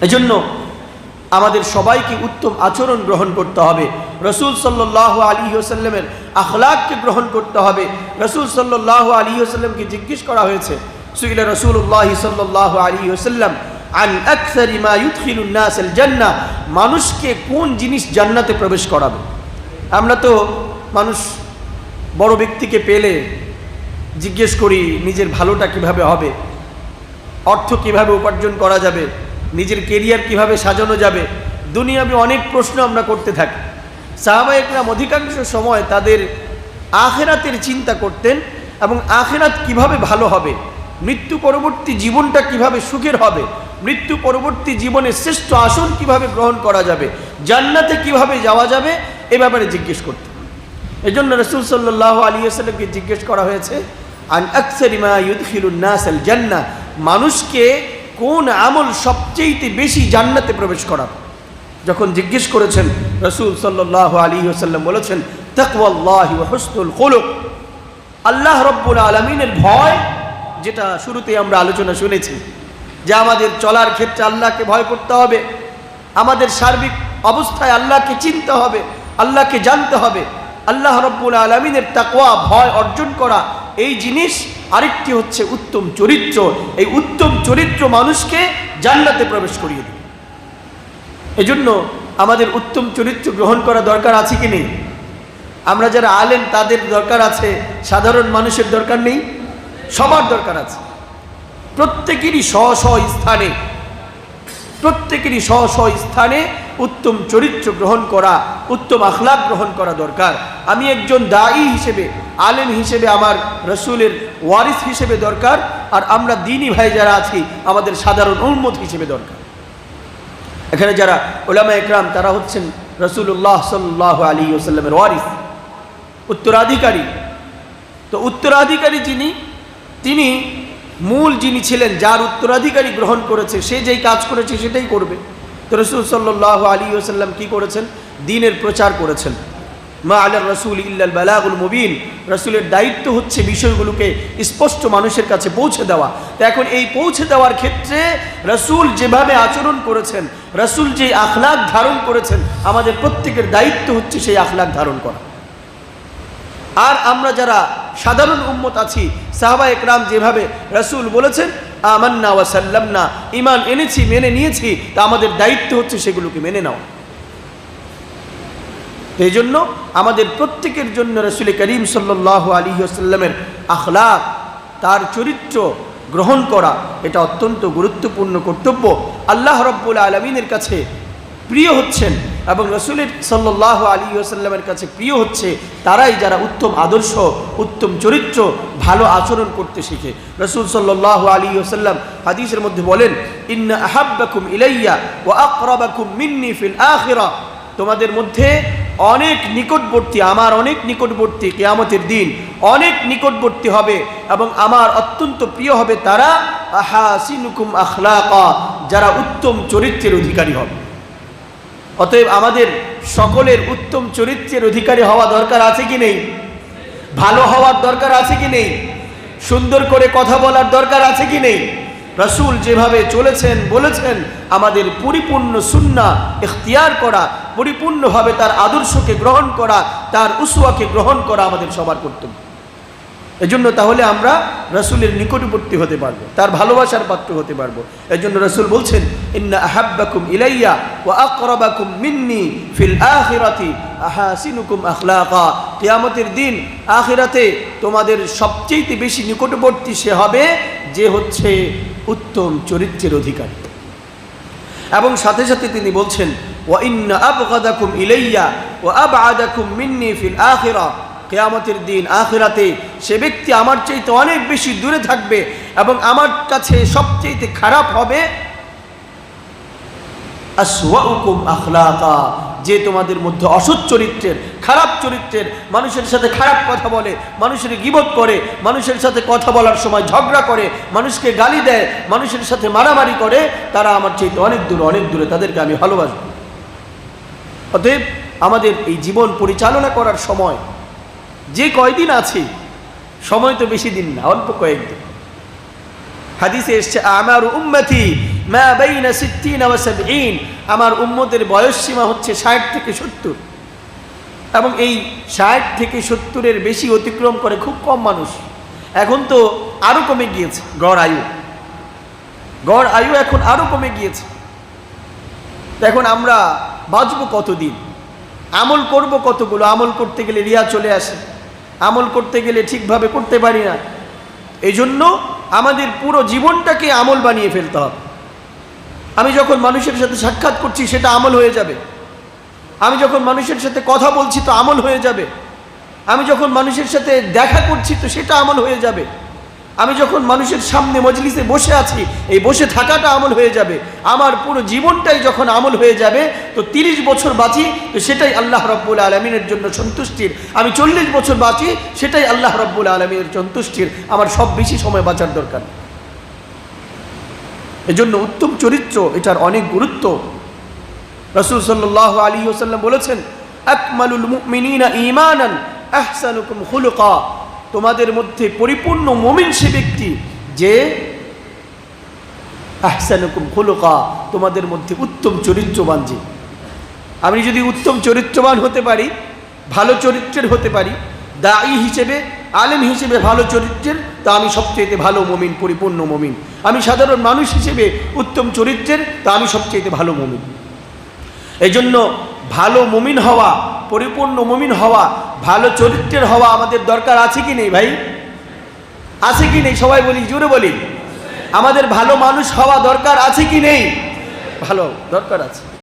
এজন্য আমাদের সবাইকে উত্তম আচরণ গ্রহণ করতে হবে। রসুল সাল্লাহ আলী হোসাল্লামের আখলাককে গ্রহণ করতে হবে। রসুল সাল্লাহ আলী হোসাল্লামকে জিজ্ঞেস করা হয়েছে, সুইলা রসুল্লাহ সাল্লাহ আলী ওসাল্লাম আন আকসারি জান্নাহ? মানুষকে কোন জিনিস জান্নাতে প্রবেশ করাবে? আমরা তো মানুষ বড় ব্যক্তিকে পেলে জিজ্ঞেস করি, নিজের ভালোটা কীভাবে হবে? অর্থ কীভাবে উপার্জন করা যাবে? নিজের কেরিয়ার কীভাবে সাজানো যাবে? দুনিয়াবি অনেক প্রশ্ন আমরা করতে থাকি। সাহাবা একরাম অধিকাংশ সময় তাদের আখেরাতের চিন্তা করতেন এবং আখেরাত কীভাবে ভালো হবে? মৃত্যু পরবর্তী জীবনটা কীভাবে সুখের হবে? মৃত্যু পরবর্তী জীবনে শ্রেষ্ঠ আসন কীভাবে গ্রহণ করা যাবে? জান্নাতে কীভাবে যাওয়া যাবে? এ ব্যাপারে জিজ্ঞেস করতেন। এজন্য রসুল সাল্লাহ আলী জিজ্ঞেস করা হয়েছে, আন আকসারিমা ইউদখিলুন নাস আল জান্নাহ? মানুষকে কোন আমল সবচেয়ে বেশি জান্নাতে প্রবেশ করাবে যখন জিজ্ঞেস করেছেন, রসুল সাল্লাহ আলী আসাল্লাম বলেছেন, তকওয়াল্লাহি আল্লাহ রব্বুল আলমিনের ভয়, যেটা শুরুতে আমরা আলোচনা শুনেছি, যে আমাদের চলার ক্ষেত্রে আল্লাহকে ভয় করতে হবে, আমাদের সার্বিক অবস্থায় আল্লাহকে চিনতে হবে, আল্লাহকে জানতে হবে। আল্লাহ রব্বুল আলমিনের তাকওয়া, ভয় অর্জন করা এই জিনিস আরেকটি হচ্ছে উত্তম চরিত্র। এই উত্তম চরিত্র মানুষকে জান্নাতে প্রবেশ করিয়ে দেবে। এজন্য আমাদের উত্তম চরিত্র গ্রহণ করা দরকার আছে কি নেই? আমরা যারা আলেন তাদের দরকার আছে, সাধারণ মানুষের দরকার নেই, সবার দরকার আছে। প্রত্যেকেরই স্ব স্ব স্থানে, প্রত্যেকেরই স্ব স্ব স্থানে উত্তম চরিত্র গ্রহণ করা, উত্তম আখলাক গ্রহণ করা দরকার। আমি একজন দায়ী হিসেবে, আলেম হিসেবে আমার রসুলের ওয়ারিস হিসেবে দরকার, আর আমরা দিনী ভাই যারা আছি, আমাদের সাধারণ উন্মত হিসেবে দরকার। এখানে যারা ওলামা একরাম, তারা হচ্ছেন রসুল্লাহ সাল্লাহ আলী ওসাল্লামের ওয়ারিস, উত্তরাধিকারী। তো উত্তরাধিকারী যিনি, তিনি মূল যিনি ছিলেন, যার উত্তরাধিকারী গ্রহণ করেছে, সে যেই কাজ করেছে, সেটাই করবে। তো রসুল সাল্লাহ আলী ওসাল্লাম কী করেছেন? দিনের প্রচার করেছেন। মা আল্লাহ রসুল ইল্লাল বালাগুল মুবিন। রসুলের দায়িত্ব হচ্ছে বিষয়গুলোকে স্পষ্ট মানুষের কাছে পৌঁছে দেওয়া। তো এখন এই পৌঁছে দেওয়ার ক্ষেত্রে রসুল যেভাবে আচরণ করেছেন, রসুল যে আখলাক ধারণ করেছেন, আমাদের প্রত্যেকের দায়িত্ব হচ্ছে সেই আখলাক ধারণ করা। আর আমরা যারা সাধারণ উম্মত আছি সাহাবা একরাম যেভাবে রসুল বলেছেন আমান্না ওয়াসাল্লাম না ইমান এনেছি, মেনে নিয়েছি, তা আমাদের দায়িত্ব হচ্ছে সেগুলোকে মেনে নেওয়া এই জন্য আমাদের প্রত্যেকের জন্য রসুল করিম সাল্লাহ আলী আসাল্লামের আখলাক, তার চরিত্র গ্রহণ করা, এটা অত্যন্ত গুরুত্বপূর্ণ কর্তব্য। আল্লাহ রব্বুল আলমিনের কাছে প্রিয় হচ্ছেন এবং রসুলের সাল্লাহ আলী আসাল্লামের কাছে প্রিয় হচ্ছে তারাই যারা উত্তম আদর্শ, উত্তম চরিত্র, ভালো আচরণ করতে শিখে। রসুল সাল্লাহ আলী আসাল্লাম হাদিসের মধ্যে বলেন, ইন্না আহাব্বাকুম ইলাইয়া ও আকরাবাকুম মিন্নি ফিল আখিরা। তোমাদের মধ্যে অনেক নিকটবর্তী, আমার অনেক নিকটবর্তী কেয়ামতের দিন অনেক নিকটবর্তী হবে এবং আমার অত্যন্ত প্রিয় হবে তারা আহাসিনুকুম আখলাকা, যারা উত্তম চরিত্রের অধিকারী হবে। অতএব আমাদের সকলের উত্তম চরিত্রের অধিকারী হওয়া দরকার আছে কি নেই? ভালো হওয়ার দরকার আছে কি নেই? সুন্দর করে কথা বলার দরকার আছে কি নেই? রসুল যেভাবে চলেছেন, বলেছেন, আমাদের পরিপূর্ণ সুন্না এখতিয়ার করা, পরিপূর্ণভাবে তার আদর্শকে গ্রহণ করা, তার উসুয়াকে গ্রহণ করা আমাদের সবার কর্তব্য। এজন্য তাহলে আমরা রসুলের নিকটবর্তী হতে পারব, তার ভালোবাসার পাত্র হতে পারব। এজন্য রসুল বলছেন, ইন্না আহাব্বাকুম ইলাইয়া আকরাবাকুম মিন্নি ফিল আখিরাতি আহাসিনুকুম আখলাকা। কিয়ামতের দিন আখিরাতে তোমাদের সবচেয়ে বেশি নিকটবর্তী সে হবে যে হচ্ছে উত্তম চরিত্রের অধিকারী। এবং সাথে সাথে তিনি বলছেন আবগাদাকুম ইলাইয়া ও আবআদাকুম মিন্নি ফিল আখিরা। কেয়ামতের দিন আখেরাতে সে ব্যক্তি আমার চাইতে অনেক বেশি দূরে থাকবে এবং আমার কাছে সবচেয়ে খারাপ হবে আসওয়াউকুম আখলাকা, যে তোমাদের মধ্যে অসৎ চরিত্রের, খারাপ চরিত্রের, মানুষের সাথে খারাপ কথা বলে, মানুষের গিবত করে, মানুষের সাথে কথা বলার সময় ঝগড়া করে, মানুষকে গালি দেয়, মানুষের সাথে মারামারি করে, তারা আমার চাইতে অনেক দূরে অনেক দূরে তাদেরকে আমি ভালোবাসব। অতএব আমাদের এই জীবন পরিচালনা করার সময়, যে কয়দিন আছে, সময় তো বেশি দিন না, অল্প কয়েকদিন। হাদিসে এসছে, আমার উম্মতি আমার উম্মতের বয়স সীমা হচ্ছে ষাট থেকে সত্তর। এবং এই ষাট থেকে সত্তরের বেশি অতিক্রম করে খুব কম মানুষ। এখন তো আরও কমে গিয়েছে, গড় আয়ু। গড় আয়ু এখন আরও কমে গিয়েছে। এখন আমরা বাঁচবো কতদিন? আমল করব কতগুলো? আমল করতে গেলে রিয়া চলে আসে। আমল করতে গেলে ঠিকভাবে করতে পারি না। এই জন্য আমাদের পুরো জীবনটাকে আমল বানিয়ে ফেলতে হবে। আমি যখন মানুষের সাথে সাক্ষাৎ করছি, সেটা আমল হয়ে যাবে। আমি যখন মানুষের সাথে কথা বলছি, তো আমল হয়ে যাবে। আমি যখন মানুষের সাথে দেখা করছি, তো সেটা আমল হয়ে যাবে। আমি যখন মানুষের সামনে মজলিসে বসে আছি, এই বসে থাকাটা আমল হয়ে যাবে। আমার পুরো জীবনটাই যখন আমল হয়ে যাবে, তো তিরিশ বছর বাঁচি, তো সেটাই আল্লাহ রব্বুল আলমিনের জন্য সন্তুষ্টির। আমি চল্লিশ বছর বাঁচি, সেটাই আল্লাহ রব্বুল আলমিনের সন্তুষ্টির। আমার সব বেশি সময় বাঁচার দরকার। এজন্য উত্তম চরিত্র, এটার অনেক গুরুত্ব। রসুল সাল্লাহ আলী ওসাল্লাম বলেছেন, আকমালুল মুমিনিনা ঈমানান, আহসানুকুম খুলুকা। তোমাদের মধ্যে পরিপূর্ণ মুমিন সে ব্যক্তি যে আহসানুকুম খুলুকা, তোমাদের মধ্যে উত্তম চরিত্রবান যে। আমি যদি উত্তম চরিত্রবান হতে পারি, ভালো চরিত্রের হতে পারি দায়ী হিসেবে, আলেম হিসেবে ভালো চরিত্রের তা আমি সবচেয়ে ভালো মমিন, পরিপূর্ণ মমিন। আমি সাধারণ মানুষ হিসেবে উত্তম চরিত্রের, তা আমি সবচেয়ে ভালো মমিন। এই জন্য ভালো মুমিন হওয়া, পরিপূর্ণ মুমিন হওয়া, ভালো চরিত্রের হওয়া আমাদের দরকার আছে কি নেই ভাই? আছে কি নেই? সবাই বলি, জোরে বলি। আমাদের ভালো মানুষ হওয়া দরকার আছে কি নেই? ভালো দরকার আছে।